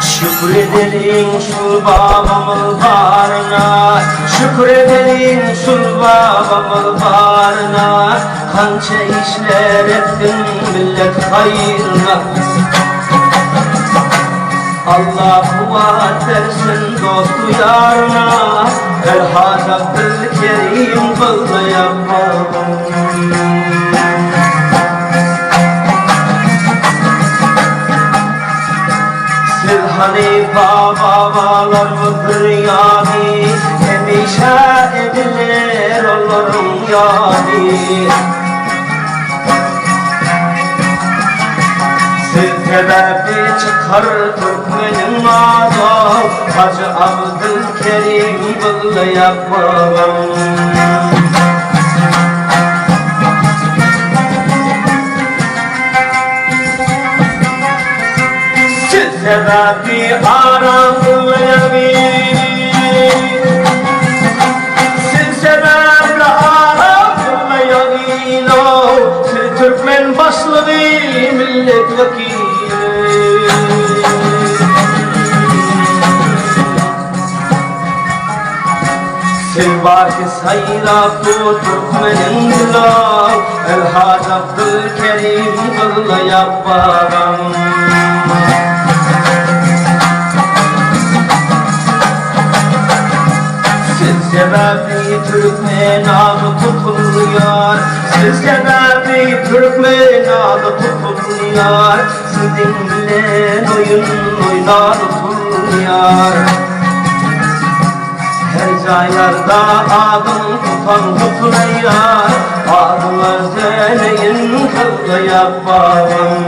Şükredelim şu babamın varına Şükredelim şu babamın varına Kança işler ettin millet hayrına Allah kuvvet versin dostu yarına Ferhat Abdülkerim kıldı yapalım. Siz hani babalar mıdır yani? Hemişe edilir olurum yani Sebebi çıkar Türkmenin adı Hacı Abdülkerim kıldı yapalım Siz sebebi aranmayabilir Siz sebebi aranmayabilir Siz Türkmen başlı bir milletvekili Ki sayra bu Türkmenin gülü El Hacı Abdülkerim kıllı yapalım Siz sebebi Türkmen adı tutuluyor Siz sebebi Türkmen adı tutuluyor Sizin bilen oyun oynar tutuluyor Her caylarda adım tutan tutuluyor Adıma söyleyin kıllı yapalım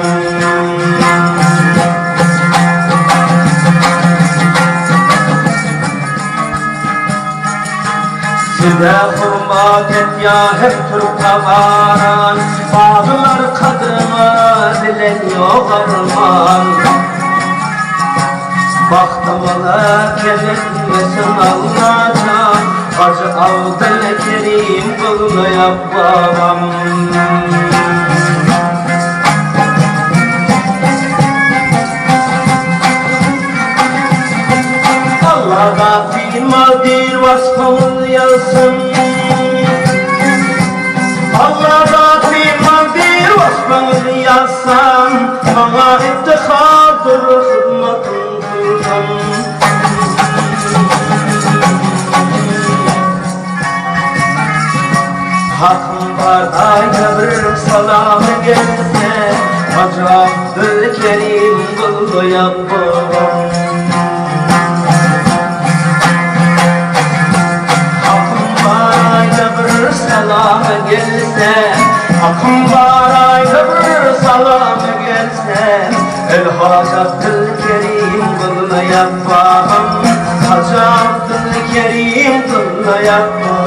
Size hurmat et ya hep Türk tavaran Bağlılar kadrına dilen yok arman Bahtımına kemirmesin Allah'tan Hacı Avdel Kerim kılına yapamam Allah'a filmadir vasfımız yazsın Allah'a filmadir vasfımız yazsam Bana iftihardır hizmetin ayda bir salamı gelse Hacı Abdülkerim kıldı bir salamı gelse Hakkım var salamı gelse El Hacı Abdülkerim kıldı yapalım Hacı Abdülkerim kıldı yapalım